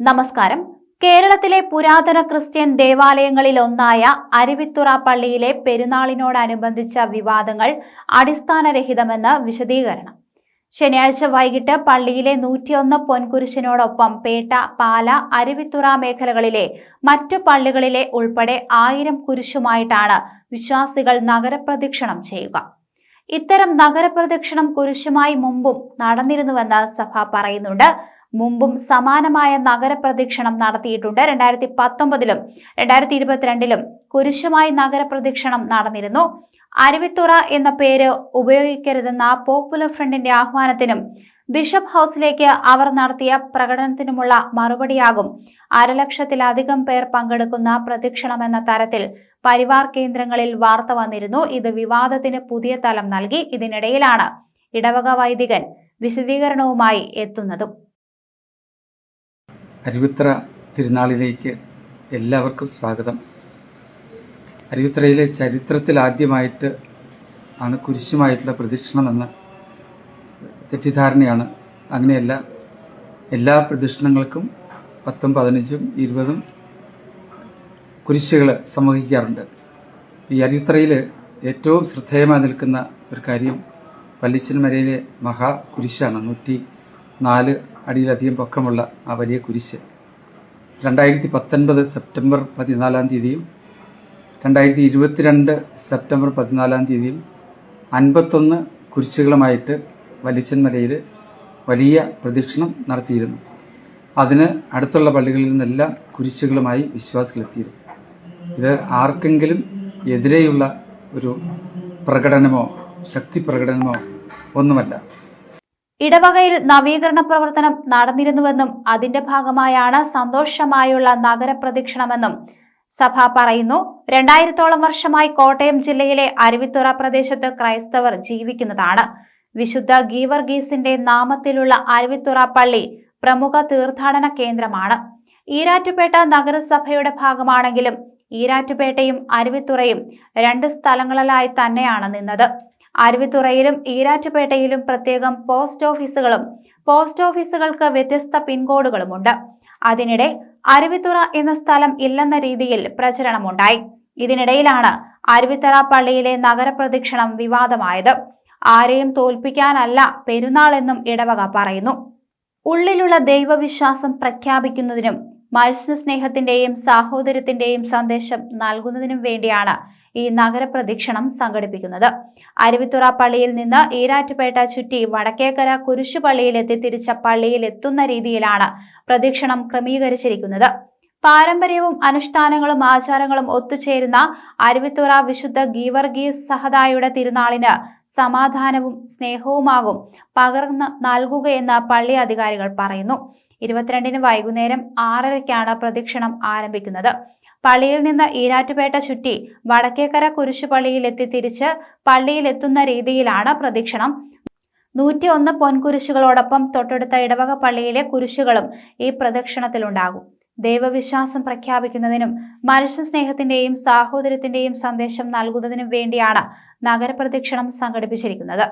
നമസ്കാരം. കേരളത്തിലെ പുരാതന ക്രിസ്ത്യൻ ദേവാലയങ്ങളിൽ ഒന്നായ അരുവിത്തുറ പള്ളിയിലെ പെരുന്നാളിനോടനുബന്ധിച്ച വിവാദങ്ങൾ അടിസ്ഥാനരഹിതമെന്ന് വിശദീകരണം. ശനിയാഴ്ച വൈകിട്ട് പള്ളിയിലെ നൂറ്റിയൊന്ന് പൊൻകുരിശിനോടൊപ്പം പേട്ട പാല അരുവിത്തുറ മേഖലകളിലെ മറ്റു പള്ളികളിലെ ഉൾപ്പെടെ ആയിരം കുരിശുമായിട്ടാണ് വിശ്വാസികൾ നഗരപ്രദക്ഷിണം ചെയ്യുക. ഇത്തരം നഗരപ്രദക്ഷിണം കുരിശുമായി മുമ്പും നടന്നിരുന്നുവെന്ന് സഭ പറയുന്നുണ്ട്. മുമ്പും സമാനമായ നഗരപ്രദക്ഷിണം നടത്തിയിട്ടുണ്ട്. രണ്ടായിരത്തി പത്തൊമ്പതിലും രണ്ടായിരത്തി ഇരുപത്തിരണ്ടിലും കുരിശുമായി നഗരപ്രദക്ഷിണം നടന്നിരുന്നു. അരുവിത്തുറ എന്ന പേര് ഉപയോഗിക്കരുതെന്ന പോപ്പുലർ ഫ്രണ്ടിന്റെ ആഹ്വാനത്തിനും ബിഷപ്പ് ഹൗസിലേക്ക് അവർ നടത്തിയ പ്രകടനത്തിനുമുള്ള മറുപടിയാകും. അരലക്ഷത്തിലധികം പേർ പങ്കെടുക്കുന്ന പ്രദക്ഷിണം എന്ന തരത്തിൽ പരിവാർ കേന്ദ്രങ്ങളിൽ വാർത്ത വന്നിരുന്നു. ഇത് വിവാദത്തിന് പുതിയ തലം നൽകി. ഇതിനിടയിലാണ് ഇടവക വൈദികൻ വിശദീകരണവുമായി എത്തുന്നതും. അരുവിത്തറ തിരുനാളിലേക്ക് എല്ലാവർക്കും സ്വാഗതം. അരുവിത്രയിലെ ചരിത്രത്തിൽ ആദ്യമായിട്ട് ആണ് കുരിശുമായിട്ടുള്ള പ്രദക്ഷിണമെന്ന തെറ്റിദ്ധാരണയാണ്. അങ്ങനെയല്ല എല്ലാ പ്രദക്ഷിണങ്ങൾക്കും പത്തും പതിനഞ്ചും ഇരുപതും കുരിശുകൾ സമൂഹിക്കാറുണ്ട്. ഈ അരുവിത്രയിൽ ഏറ്റവും ശ്രദ്ധേയമായി നിൽക്കുന്ന ഒരു കാര്യം പല്ലിച്ചൻമരയിലെ മഹാ കുരിശാണ് നൂറ്റി നാല് അടിയിലധികം പൊക്കമുള്ള ആ വലിയ കുരിശ്. രണ്ടായിരത്തി പത്തൊൻപത് സെപ്റ്റംബർ പതിനാലാം തീയതിയും രണ്ടായിരത്തി ഇരുപത്തിരണ്ട് സെപ്റ്റംബർ പതിനാലാം തീയതിയും അൻപത്തൊന്ന് കുരിശുകളുമായിട്ട് വലിച്ചൻമലയിൽ വലിയ പ്രദക്ഷിണം നടത്തിയിരുന്നു. അതിന് അടുത്തുള്ള പള്ളികളിൽ നിന്നെല്ലാം കുരിശുകളുമായി വിശ്വാസികളെത്തിയിരുന്നു. ഇത് ആർക്കെങ്കിലും എതിരെയുള്ള ഒരു പ്രകടനമോ ശക്തി പ്രകടനമോ ഒന്നുമല്ല. ഇടവകയിൽ നവീകരണ പ്രവർത്തനം നടന്നിരുന്നുവെന്നും അതിന്റെ ഭാഗമായാണ് സന്തോഷമായുള്ള നഗരപ്രദക്ഷിണമെന്നും സഭ പറയുന്നു. രണ്ടായിരത്തോളം വർഷമായി കോട്ടയം ജില്ലയിലെ അരുവിത്തുറ പ്രദേശത്ത് ക്രൈസ്തവർ ജീവിക്കുന്നതാണ്. വിശുദ്ധ ഗീവർഗീസിന്റെ നാമത്തിലുള്ള അരുവിത്തുറ പള്ളി പ്രമുഖ തീർത്ഥാടന കേന്ദ്രമാണ്. ഈരാറ്റുപേട്ട നഗരസഭയുടെ ഭാഗമാണെങ്കിലും ഈരാറ്റുപേട്ടയും അരുവിത്തുറയും രണ്ട് സ്ഥലങ്ങളിലായി തന്നെയാണ് നിന്നത്. അരുവിത്തുറയിലും ഈരാറ്റുപേട്ടയിലും പ്രത്യേകം പോസ്റ്റ് ഓഫീസുകളും പോസ്റ്റ് ഓഫീസുകൾക്ക് വ്യത്യസ്ത പിൻകോഡുകളുമുണ്ട്. അതിനിടെ അരുവിത്തുറ എന്ന സ്ഥലം ഇല്ലെന്ന രീതിയിൽ പ്രചരണമുണ്ടായി. ഇതിനിടയിലാണ് അരുവിത്തറ പള്ളിയിലെ നഗരപ്രദക്ഷിണം വിവാദമായത്. ആരെയും തോൽപ്പിക്കാനല്ല പെരുന്നാൾ എന്നും ഇടവക പറയുന്നു. ഉള്ളിലുള്ള ദൈവവിശ്വാസം പ്രഖ്യാപിക്കുന്നതിനും മത്സ്യസ്നേഹത്തിന്റെയും സാഹോദര്യത്തിന്റെയും സന്ദേശം നൽകുന്നതിനും വേണ്ടിയാണ് ഈ നഗരപ്രദക്ഷിണം സംഘടിപ്പിക്കുന്നത്. അരുവിത്തുറ പള്ളിയിൽ നിന്ന് ഈരാറ്റുപേട്ട ചുറ്റി വടക്കേക്കര കുരിശുപള്ളിയിലെത്തി തിരിച്ച പള്ളിയിൽ എത്തുന്ന രീതിയിലാണ് പ്രദക്ഷിണം ക്രമീകരിച്ചിരിക്കുന്നത്. പാരമ്പര്യവും അനുഷ്ഠാനങ്ങളും ആചാരങ്ങളും ഒത്തുചേരുന്ന അരുവിത്തുറ വിശുദ്ധ ഗീവർഗീസ് സഹദായുടെ തിരുനാളിന് സമാധാനവും സ്നേഹവുമാകും പകർന്ന് നൽകുകയെന്ന് പള്ളി അധികാരികൾ പറയുന്നു. ഇരുപത്തിരണ്ടിന് വൈകുന്നേരം ആറരയ്ക്കാണ് പ്രദക്ഷിണം ആരംഭിക്കുന്നത്. പള്ളിയിൽ നിന്ന് ഈരാറ്റുപേട്ട ചുറ്റി വടക്കേക്കര കുരിശുപള്ളിയിലെത്തി തിരിച്ച് പള്ളിയിലെത്തുന്ന രീതിയിലാണ് പ്രദക്ഷിണം. നൂറ്റി ഒന്ന് പൊൻകുരിശുകളോടൊപ്പം തൊട്ടടുത്ത ഇടവക പള്ളിയിലെ കുരിശുകളും ഈ പ്രദക്ഷിണത്തിലുണ്ടാകും. ദൈവവിശ്വാസം പ്രഖ്യാപിക്കുന്നതിനും മനുഷ്യ മനുഷ്യസ്നേഹത്തിന്റെയും സാഹോദര്യത്തിന്റെയും സന്ദേശം നൽകുന്നതിനും വേണ്ടിയാണ് നഗരപ്രദക്ഷിണം സംഘടിപ്പിച്ചിരിക്കുന്നത്.